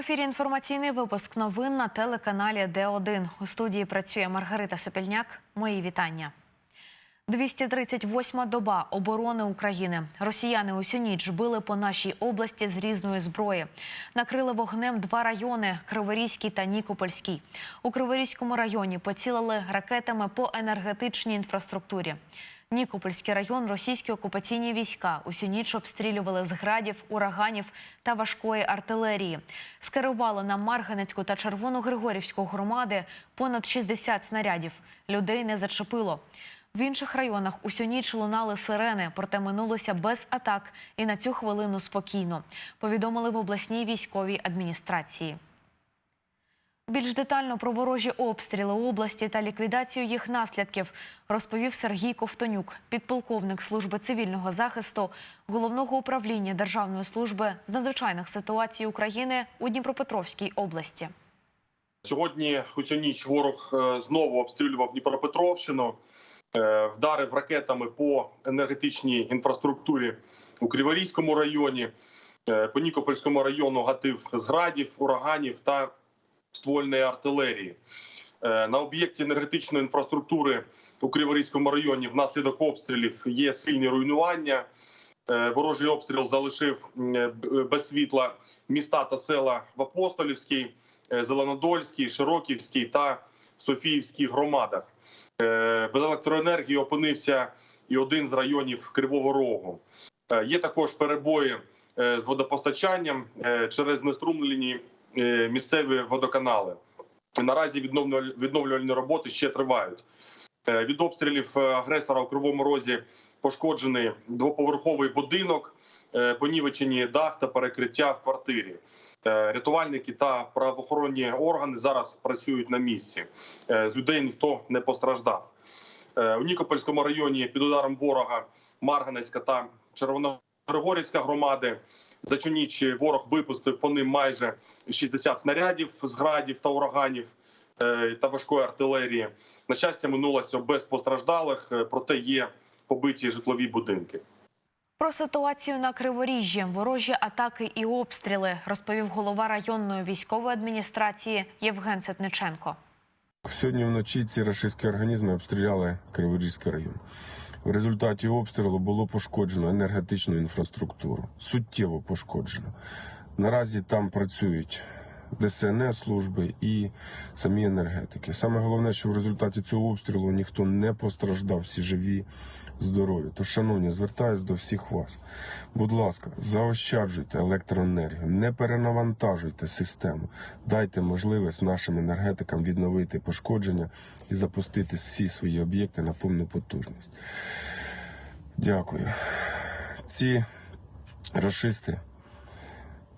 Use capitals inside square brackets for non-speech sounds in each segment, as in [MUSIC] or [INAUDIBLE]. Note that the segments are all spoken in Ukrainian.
Ефірі інформаційний випуск новин на телеканалі Д1. У студії працює Маргарита Сопільняк. Мої вітання. 238-ма доба оборони України. Росіяни усю ніч били по нашій області з різної зброї. Накрили вогнем два райони Криворізький та Нікопольський. У Криворізькому районі поцілили ракетами по енергетичній інфраструктурі. Нікопольський район російські окупаційні війська усю ніч обстрілювали з градів, ураганів та важкої артилерії. Скерували на Марганецьку та Червоногригорівську громади понад 60 снарядів. Людей не зачепило. В інших районах усю ніч лунали сирени, проте минулося без атак і на цю хвилину спокійно. Повідомили в обласній військовій адміністрації. Більш детально про ворожі обстріли області та ліквідацію їх наслідків розповів Сергій Ковтонюк, підполковник служби цивільного захисту головного управління Державної служби з надзвичайних ситуацій України у Дніпропетровській області. Сьогодні усю ніч ворог е, знову обстрілював Дніпропетровщину, вдарив ракетами по енергетичній інфраструктурі у Криворізькому районі, е, по Нікопольському району гатив з градів, ураганів та ствольної артилерії. Е, На об'єкті енергетичної інфраструктури у Криворізькому районі внаслідок обстрілів є сильні руйнування. Е, Ворожий обстріл залишив е, без світла міста та села в Апостолівській, е, Зеленодольській, Широківській та Софіївській громадах. Без електроенергії опинився і один з районів Кривого Рогу. Е, Є також перебої е, з водопостачанням е, через неструмлені місцеві водоканали. Наразі відновлювальні роботи ще тривають. Від обстрілів агресора у Кривому Розі пошкоджений двоповерховий будинок, понівечені дах та перекриття в квартирі. Е, Рятувальники та правоохоронні органи зараз працюють на місці. Е, З людей ніхто не постраждав. Е, У Нікопольському районі під ударом ворога Марганецька та Червоногригорівська громади. За цю ніч ворог випустив по ним майже 60 снарядів з градів та ураганів та важкої артилерії. На щастя, минулося без постраждалих, проте є побиті житлові будинки. Про ситуацію на Криворіжжі, ворожі атаки і обстріли розповів голова районної військової адміністрації Євген Сетниченко. Сьогодні вночі ці рашистські організми обстріляли Криворізький район. В результаті обстрілу було пошкоджено енергетичну інфраструктуру. Суттєво пошкоджено. Наразі там працюють ДСНС служби і самі енергетики. Саме головне, що в результаті цього обстрілу ніхто не постраждав, всі живі, здорові. Тож, шановні, звертаюсь до всіх вас. Будь ласка, заощаджуйте електроенергію, не перенавантажуйте систему. Дайте можливість нашим енергетикам відновити пошкодження і запустити всі свої об'єкти на повну потужність. Дякую. Ці расисти,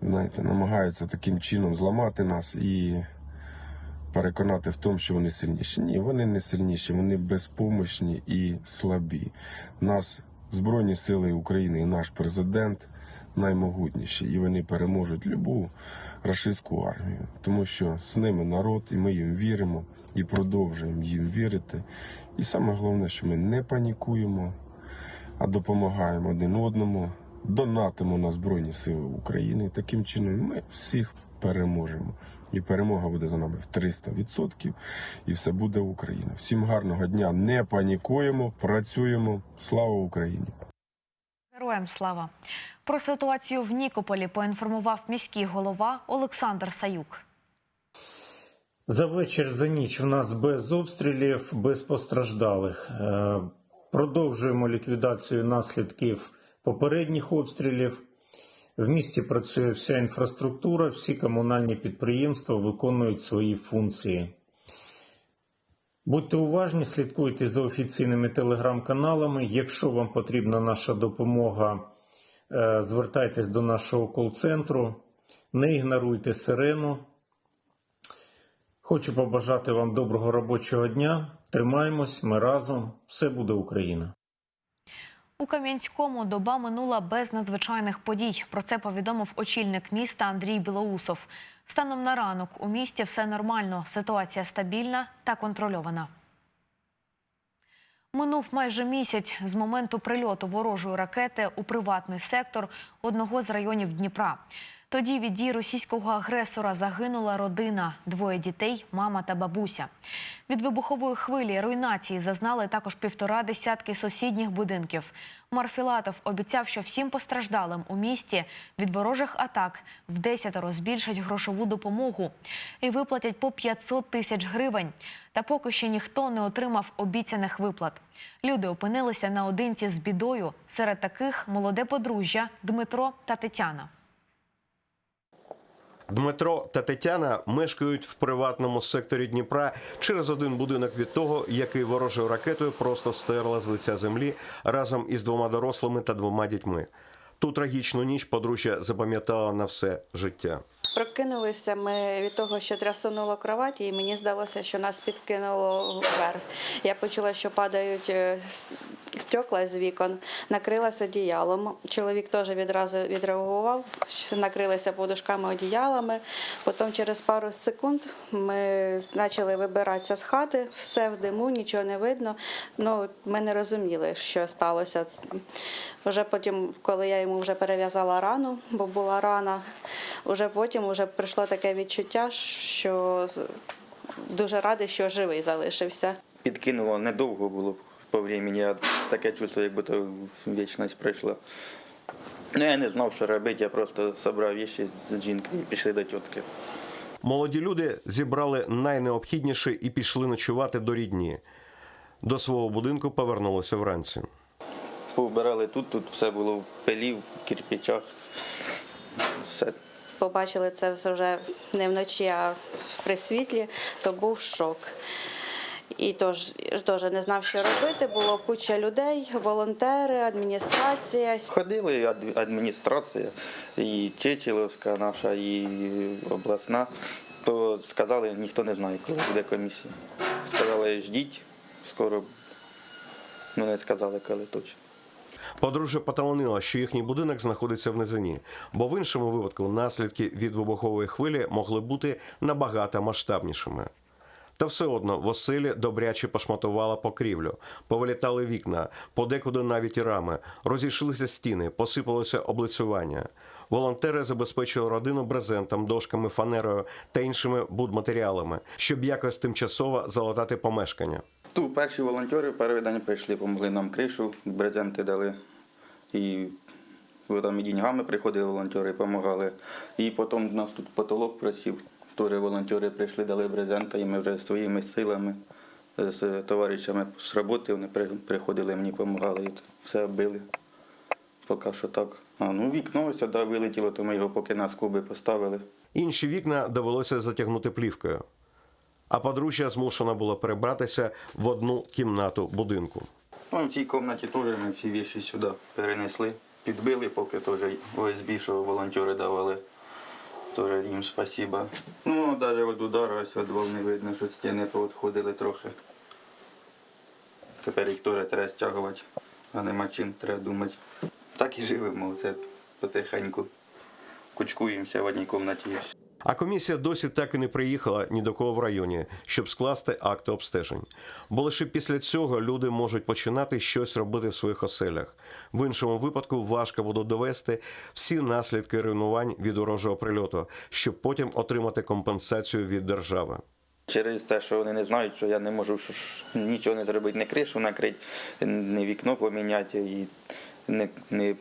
знаєте, намагаються таким чином зламати нас і переконати в тому, що вони сильніші. Ні, вони не сильніші, вони безпомощні і слабі. Нас Збройні Сили України і наш президент наймогутніші, і вони переможуть любу рашистську армію, тому що з ними народ, і ми їм віримо і продовжуємо їм вірити. І саме головне, що ми не панікуємо, а допомагаємо один одному, донатимо на Збройні Сили України. Таким чином ми всіх переможемо. І перемога буде за нами в 300%, і все буде Україна. Всім гарного дня, не панікуємо, працюємо. Слава Україні! Героям слава про ситуацію в Нікополі поінформував міський голова Олександр Саюк. За вечір, за ніч в нас без обстрілів, без постраждалих. Е, Продовжуємо ліквідацію наслідків попередніх обстрілів. В місті працює вся інфраструктура, всі комунальні підприємства виконують свої функції. Будьте уважні, слідкуйте за офіційними телеграм-каналами. Якщо вам потрібна наша допомога, е, звертайтесь до нашого кол-центру, не ігноруйте сирену. Хочу побажати вам доброго робочого дня. Тримаємось, ми разом. Все буде Україна. У Кам'янському доба минула без надзвичайних подій. Про це повідомив очільник міста Андрій Білоусов. Станом на ранок у місті все нормально. Ситуація стабільна та контрольована. Минув майже місяць з моменту прильоту ворожої ракети у приватний сектор одного з районів Дніпра. Тоді від дій російського агресора загинула родина, двоє дітей, мама та бабуся. Від вибухової хвилі руйнації зазнали також півтора десятки сусідніх будинків. Марфілатов обіцяв, що всім постраждалим у місті від ворожих атак в десятеро збільшать грошову допомогу і виплатять по 500 тисяч гривень. Та поки ще ніхто не отримав обіцяних виплат. Люди опинилися наодинці з бідою. Серед таких молоде подружжя Дмитро та Тетяна. Дмитро та Тетяна мешкають в приватному секторі Дніпра через один будинок від того, який ворожою ракетою просто стерла з лиця землі разом із двома дорослими та двома дітьми. Ту трагічну ніч подружжя запам'ятала на все життя. Прокинулися ми від того, що трясонуло кроваті, і мені здалося, що нас підкинуло вверх. Я почула, що падають е, стекла з вікон, накрилась одіялом. Чоловік теж відразу відреагував, накрилися подушками одіялами. Потім через пару секунд ми почали вибиратися з хати, все в диму, нічого не видно. Ну, ми не розуміли, що сталося. Вже потім, коли я йому вже перев'язала рану, бо була рана, вже потім вже прийшло таке відчуття, що дуже радий, що живий залишився. Підкинуло недовго було по времени, а таке чувство, якби то вічність пройшла. Ну, я не знав, що робити, я просто зібрав віші з жінкою і пішли до тітки. Молоді люди зібрали найнеобхідніше і пішли ночувати до рідні. До свого будинку повернулися вранці. Повбирали тут, тут все було в пилі, в кирпичах. Все. Побачили це вже не вночі, а при світлі, то був шок. І тож теж не знав, що робити. Було куча людей, волонтери, адміністрація. Ходили адміністрація, і Чечіловська наша, і обласна. То сказали, ніхто не знає, коли буде комісія. Сказали, ждіть, скоро. Ну, не сказали, коли точно. Подружжя поталанило, що їхній будинок знаходиться в низині, бо в іншому випадку наслідки від вибухової хвилі могли бути набагато масштабнішими. Та все одно в добряче пошматувала покрівлю, повилітали вікна, подекуди навіть рами, розійшлися стіни, посипалося облицювання. Волонтери забезпечили родину брезентом, дошками, фанерою та іншими будматеріалами, щоб якось тимчасово залатати помешкання. Тут перші волонтери перший день прийшли, помогли нам кришу, брезенти дали. І там і деньгами приходили волонтери, допомагали. І потім у нас тут потолок просів. Теж волонтери прийшли, дали брезента, і ми вже своїми силами з товаришами з роботи вони приходили, мені допомагали, і все били. Поки що так. А ну вікно ось сюди вилетіло, то ми його поки на скуби поставили. Інші вікна довелося затягнути плівкою. А подружжя змушено було перебратися в одну кімнату будинку. Ну, в цій кімнаті теж ми всі віші сюди перенесли. Підбили, поки теж ОСБ, що волонтери давали. Теж їм спасіба. Ну, навіть від удару ось від волни видно, що стіни поотходили трохи. Тепер їх теж треба стягувати, а нема чим, треба думати. Так і живемо, це потихеньку. Кучкуємося в одній кімнаті. А комісія досі так і не приїхала ні до кого в районі, щоб скласти акти обстежень. Бо лише після цього люди можуть починати щось робити в своїх оселях. В іншому випадку важко буде довести всі наслідки руйнувань від ворожого прильоту, щоб потім отримати компенсацію від держави. Через те, що вони не знають, що я не можу що ж, нічого не зробити, не кришу накрити, не вікно поміняти і не, не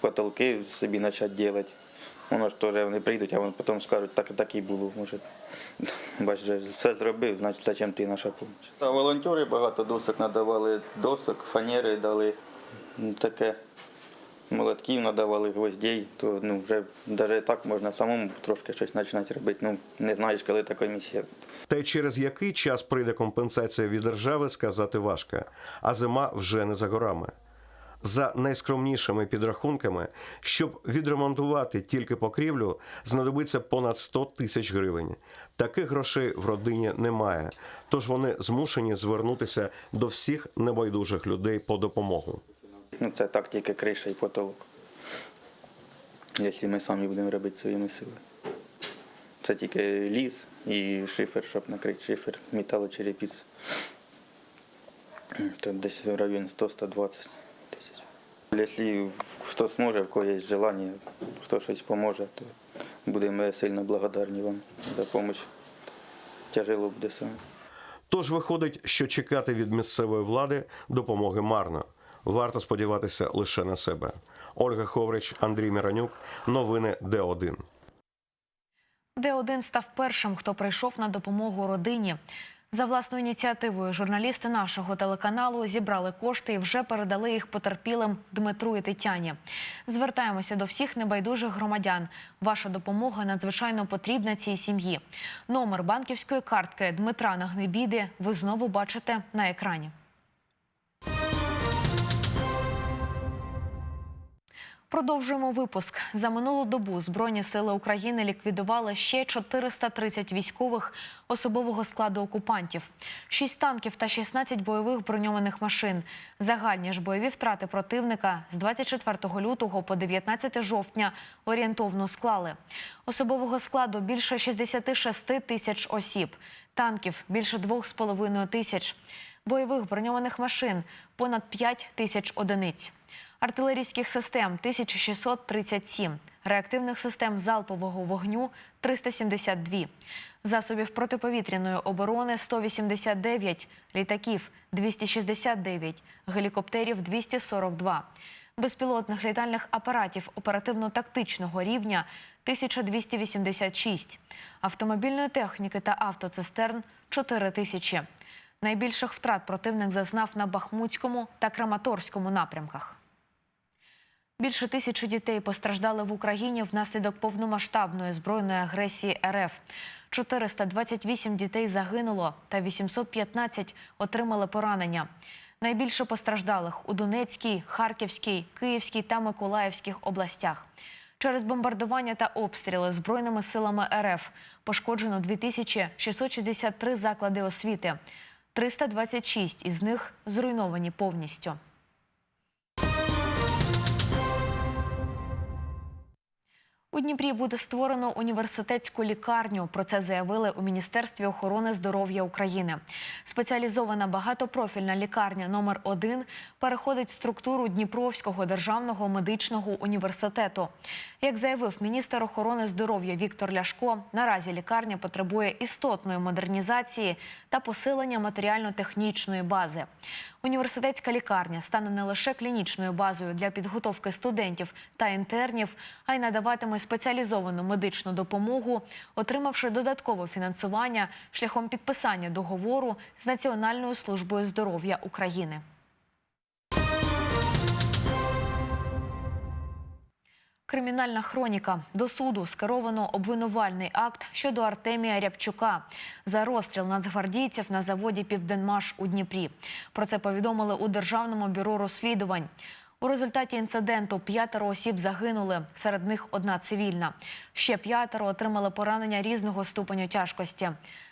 потолки собі почати робити. Воно ж теж вони прийдуть, а вони потім скажуть, так так і було. Може, [LAUGHS] бачиш, все зробив, значить, зачем ти наша допомога. Та волонтери багато досок надавали, досок, фанери дали, ну, таке. Молотків надавали, гвоздей, то ну, вже навіть так можна самому трошки щось починати робити. Ну, не знаєш, коли та комісія. Та й через який час прийде компенсація від держави, сказати важко. А зима вже не за горами. За найскромнішими підрахунками, щоб відремонтувати тільки покрівлю, знадобиться понад 100 тисяч гривень. Таких грошей в родині немає, тож вони змушені звернутися до всіх небайдужих людей по допомогу. Ну, це так тільки криша і потолок. Якщо ми самі будемо робити своїми силами. Це тільки ліс і шифер, щоб накрити шифер, металочерепіц. Тут десь в районі 100-120 тисяч. Якщо хто зможе, в кого є бажання, хто щось поможе, то будемо сильно благодарні вам за допомогу. Тяжело буде саме. Тож виходить, що чекати від місцевої влади допомоги марно. Варто сподіватися лише на себе. Ольга Ховрич, Андрій Міранюк. Новини Д1. Д1 став першим, хто прийшов на допомогу родині. За власною ініціативою журналісти нашого телеканалу зібрали кошти і вже передали їх потерпілим Дмитру і Тетяні. Звертаємося до всіх небайдужих громадян. Ваша допомога надзвичайно потрібна цій сім'ї. Номер банківської картки Дмитра Нагнебіди ви знову бачите на екрані. Продовжуємо випуск. За минулу добу Збройні сили України ліквідували ще 430 військових особового складу окупантів, 6 танків та 16 бойових броньованих машин. Загальні ж бойові втрати противника з 24 лютого по 19 жовтня орієнтовно склали. Особового складу більше 66 тисяч осіб, танків більше 2,5 тисяч, бойових броньованих машин понад 5 тисяч одиниць артилерійських систем 1637, реактивних систем залпового вогню 372, засобів протиповітряної оборони 189, літаків 269, гелікоптерів 242, безпілотних літальних апаратів оперативно-тактичного рівня 1286, автомобільної техніки та автоцистерн 4 тисячі. Найбільших втрат противник зазнав на Бахмутському та Краматорському напрямках. Більше тисячі дітей постраждали в Україні внаслідок повномасштабної збройної агресії РФ. 428 дітей загинуло та 815 отримали поранення. Найбільше постраждалих у Донецькій, Харківській, Київській та Миколаївських областях. Через бомбардування та обстріли збройними силами РФ пошкоджено 2663 заклади освіти. 326 із них зруйновані повністю. У Дніпрі буде створено університетську лікарню. Про це заявили у Міністерстві охорони здоров'я України. Спеціалізована багатопрофільна лікарня номер 1 переходить структуру Дніпровського державного медичного університету. Як заявив міністр охорони здоров'я Віктор Ляшко, наразі лікарня потребує істотної модернізації та посилення матеріально-технічної бази. Університетська лікарня стане не лише клінічною базою для підготовки студентів та інтернів, а й надаватиме спеціалізовану медичну допомогу, отримавши додаткове фінансування шляхом підписання договору з Національною службою здоров'я України. Кримінальна хроніка до суду скеровано обвинувальний акт щодо Артемія Рябчука за розстріл нацгвардійців на заводі Південмаш у Дніпрі. Про це повідомили у Державному бюро розслідувань. У результаті інциденту п'ятеро осіб загинули, серед них одна цивільна. Ще п'ятеро отримали поранення різного ступеню тяжкості.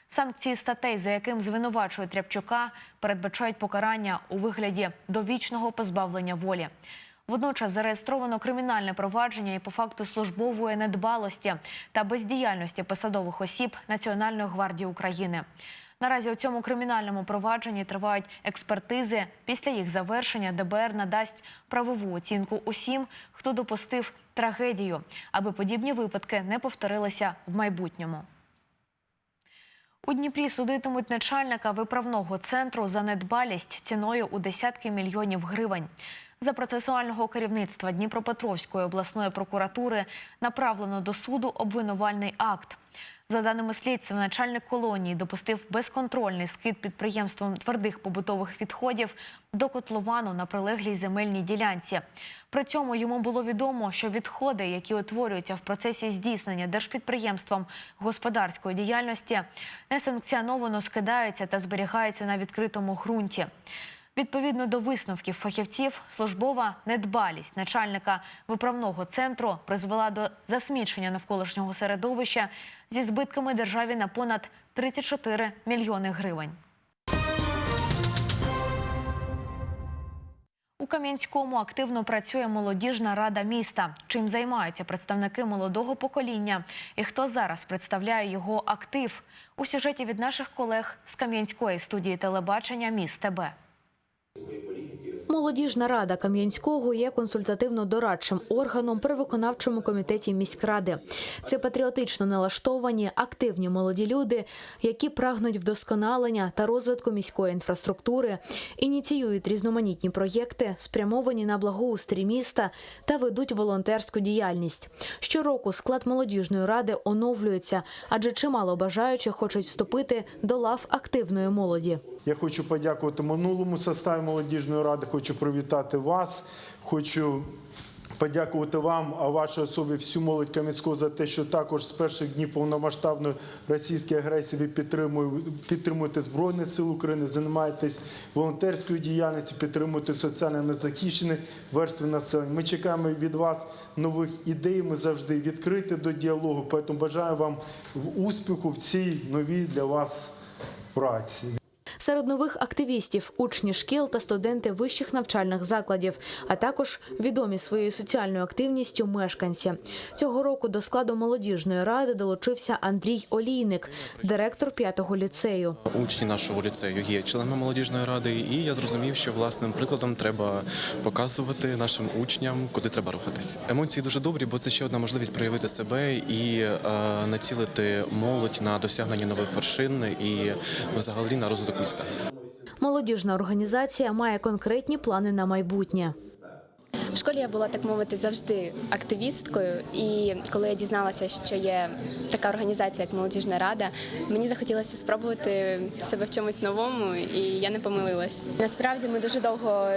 Санкції статей, за яким звинувачують Рябчука, передбачають покарання у вигляді довічного позбавлення волі. Водночас зареєстровано кримінальне провадження і по факту службової недбалості та бездіяльності посадових осіб Національної гвардії України. Наразі у цьому кримінальному провадженні тривають експертизи. Після їх завершення ДБР надасть правову оцінку усім, хто допустив трагедію, аби подібні випадки не повторилися в майбутньому. У Дніпрі судитимуть начальника виправного центру за недбалість ціною у десятки мільйонів гривень. За процесуального керівництва Дніпропетровської обласної прокуратури направлено до суду обвинувальний акт. За даними слідства, начальник колонії допустив безконтрольний скид підприємством твердих побутових відходів до котловану на прилеглій земельній ділянці. При цьому йому було відомо, що відходи, які утворюються в процесі здійснення держпідприємством господарської діяльності, несанкціоновано скидаються та зберігаються на відкритому ґрунті. Відповідно до висновків фахівців, службова недбалість начальника виправного центру призвела до засмічення навколишнього середовища зі збитками державі на понад 34 мільйони гривень. У Кам'янському активно працює молодіжна рада міста. Чим займаються представники молодого покоління і хто зараз представляє його актив у сюжеті від наших колег з Кам'янської студії телебачення Міст ТБ. Молодіжна рада Кам'янського є консультативно-дорадчим органом при виконавчому комітеті міськради. Це патріотично налаштовані, активні молоді люди, які прагнуть вдосконалення та розвитку міської інфраструктури, ініціюють різноманітні проєкти, спрямовані на благоустрій міста та ведуть волонтерську діяльність. Щороку склад молодіжної ради оновлюється, адже чимало бажаючих хочуть вступити до лав активної молоді. Я хочу подякувати минулому составі молодіжної ради. Хочу привітати вас. Хочу подякувати вам, а вашій особі всю молодь Кам'янського за те, що також з перших днів повномасштабної російської агресії ви підтримує- підтримуєте Збройні Сили України, займаєтесь волонтерською діяльністю, підтримуєте соціально незахищені верстви населення. Ми чекаємо від вас нових ідей. Ми завжди відкриті до діалогу. Тому бажаю вам успіху в цій новій для вас праці. Серед нових активістів учні шкіл та студенти вищих навчальних закладів, а також відомі своєю соціальною активністю мешканці. Цього року до складу молодіжної ради долучився Андрій Олійник, директор п'ятого ліцею. Учні нашого ліцею є членами молодіжної ради, і я зрозумів, що власним прикладом треба показувати нашим учням, куди треба рухатись. Емоції дуже добрі, бо це ще одна можливість проявити себе і е, націлити молодь на досягнення нових вершин і взагалі на розвиток. Молодіжна організація має конкретні плани на майбутнє. В школі я була так мовити завжди активісткою, і коли я дізналася, що є така організація, як молодіжна рада, мені захотілося спробувати себе в чомусь новому, і я не помилилась. Насправді ми дуже довго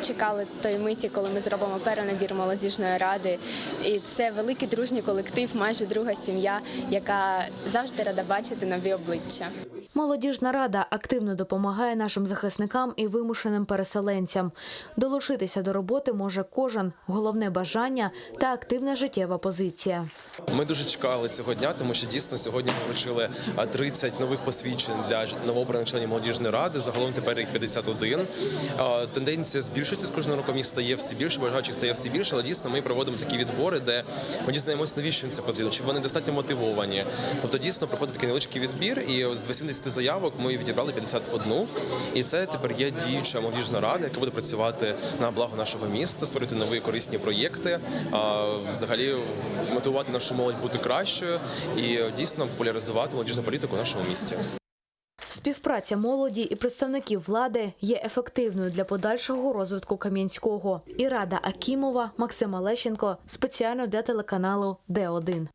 чекали тої миті, коли ми зробимо перенабір молодіжної ради. І це великий дружній колектив, майже друга сім'я, яка завжди рада бачити нові обличчя. Молодіжна рада активно допомагає нашим захисникам і вимушеним переселенцям. Долучитися до роботи може кожен. Головне бажання та активна життєва позиція. Ми дуже чекали цього дня, тому що дійсно сьогодні ми вручили а, 30 нових посвідчень для новообраних членів молодіжної ради. Загалом тепер їх 51. А, Тенденція збільшується з кожним роком. Їх стає все більше, бажаючих стає все більше. Але дійсно ми проводимо такі відбори, де ми дізнаємося, навіщо їм це потрібно, чи вони достатньо мотивовані. Тобто дійсно проходить такий невеличкий відбір, і з 80 заявок ми відібрали 51. І це тепер є діюча молодіжна рада, яка буде працювати на благо нашого міста, створити нові корисні проєкти, взагалі мотивувати нашу молодь бути кращою і дійсно популяризувати молодіжну політику в нашому місті. Співпраця молоді і представників влади є ефективною для подальшого розвитку Кам'янського. І Рада Акімова, Максима Лещенко спеціально для телеканалу Д1.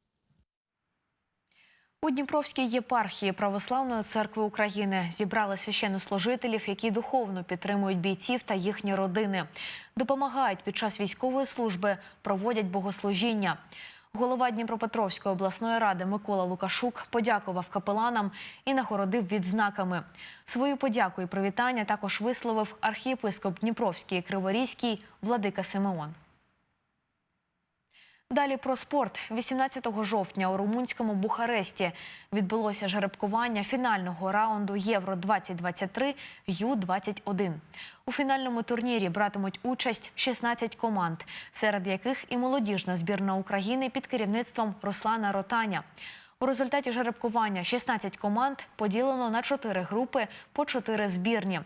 У Дніпровській єпархії Православної церкви України зібрали священнослужителів, які духовно підтримують бійців та їхні родини, допомагають під час військової служби, проводять богослужіння. Голова Дніпропетровської обласної ради Микола Лукашук подякував капеланам і нагородив відзнаками. Свою подяку і привітання також висловив архієпископ Дніпровський і Криворізький Владика Симеон. Далі про спорт. 18 жовтня у румунському Бухаресті відбулося жеребкування фінального раунду Євро 2023 Ю-21. У фінальному турнірі братимуть участь 16 команд, серед яких і молодіжна збірна України під керівництвом Руслана Ротаня. У результаті жеребкування 16 команд поділено на 4 групи по 4 збірні.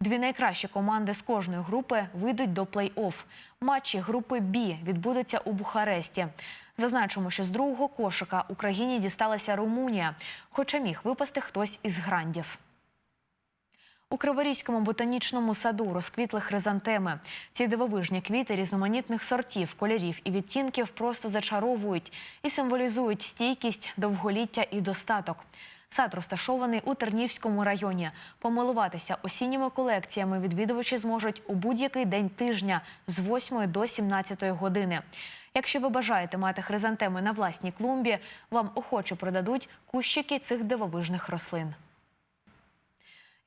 Дві найкращі команди з кожної групи вийдуть до плей-офф. Матчі групи Бі відбудуться у Бухаресті. Зазначимо, що з другого кошика Україні дісталася Румунія, хоча міг випасти хтось із грандів. У Криворізькому ботанічному саду розквітли хризантеми. Ці дивовижні квіти різноманітних сортів, кольорів і відтінків просто зачаровують і символізують стійкість, довголіття і достаток. Сад розташований у Тернівському районі. Помилуватися осінніми колекціями відвідувачі зможуть у будь-який день тижня з 8 до 17 години. Якщо ви бажаєте мати хризантеми на власній клумбі, вам охоче продадуть кущики цих дивовижних рослин.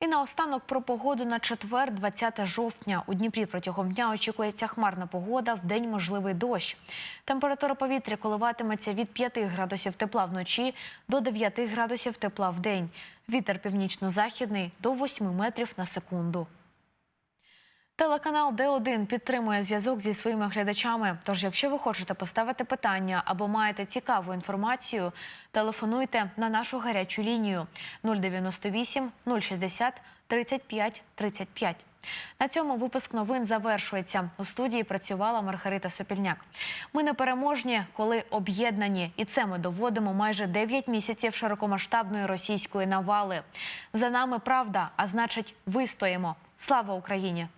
І наостанок про погоду на четвер, 20 жовтня. У Дніпрі протягом дня очікується хмарна погода, в день можливий дощ. Температура повітря коливатиметься від 5 градусів тепла вночі до 9 градусів тепла в день. Вітер північно-західний до 8 метрів на секунду. Телеканал Д1 підтримує зв'язок зі своїми глядачами. Тож, якщо ви хочете поставити питання або маєте цікаву інформацію, телефонуйте на нашу гарячу лінію 098 060 35 35. На цьому випуск новин завершується. У студії працювала Маргарита Сопільняк. Ми непереможні, коли об'єднані, і це ми доводимо майже 9 місяців широкомасштабної російської навали. За нами правда, а значить, вистоїмо. Слава Україні!